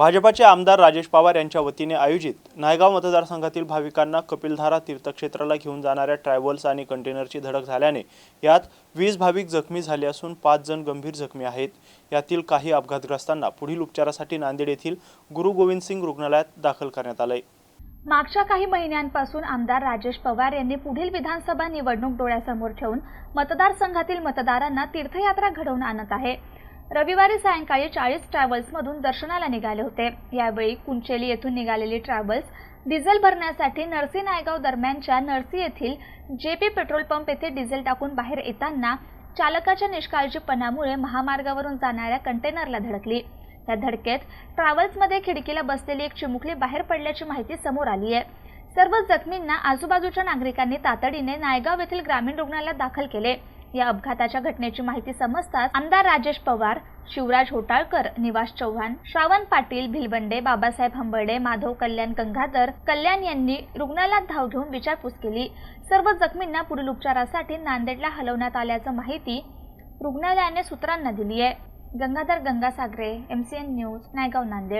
भाजपाचे आमदार राजेश पवार यांच्या वतीने आयोजित नायगाव मतदारसंघातील भाविकांना कपिलधारा तीर्थक्षेत्राला घेऊन जाणाऱ्या ट्रॅव्हल्स आणि कंटेनरची धडक झाल्याने यात वीस भाविक जखमी झाले असून पाच जण गंभीर जखमी आहेत. यातील काही अपघातग्रस्तांना पुढील उपचारासाठी नांदेड येथील गुरु गोविंद सिंग रुग्णालयात दाखल करण्यात आलंय मागच्या काही महिन्यांपासून आमदार राजेश पवार यांनी पुढील विधानसभा निवडणूक डोळ्यासमोर ठेवून मतदारसंघातील मतदारांना तीर्थयात्रा घडवून आणत आहे. रविवारी सायंकाळी चाळीस ट्रॅव्हल्समधून दर्शनाला निघाले होते. यावेळी कुंचेली येथून निघालेली ट्रॅव्हल्स डिझेल भरण्यासाठी नरसी नायगाव दरम्यानच्या नरसी येथील जे पी पेट्रोल पंप येथे डिझेल टाकून बाहेर येताना चालकाच्या निष्काळजीपणामुळे महामार्गावरून जाणाऱ्या कंटेनरला धडकली. त्या धडकेत ट्रॅव्हल्समध्ये खिडकीला बसलेली एक चिमुकली बाहेर पडल्याची माहिती समोर आली आहे सर्व जखमींना आजूबाजूच्या नागरिकांनी तातडीने नायगाव येथील ग्रामीण रुग्णालयात दाखल केले. या अपघाताच्या घटनेची माहिती समजताच आमदार राजेश पवार शिवराज होटाळकर निवास चव्हाण श्रावण पाटील भिलवंडे बाबासाहेब हंबर्डे माधव कल्याण गंगाधर कल्याण यांनी रुग्णालयात धाव घेऊन विचारपूस केली. सर्व जखमींना पुढील उपचारासाठी नांदेडला हलवण्यात आल्याचं माहिती रुग्णालयाने सूत्रांना दिली आहे Gangadhar Gangasagare M C N news Naigaon Nanded.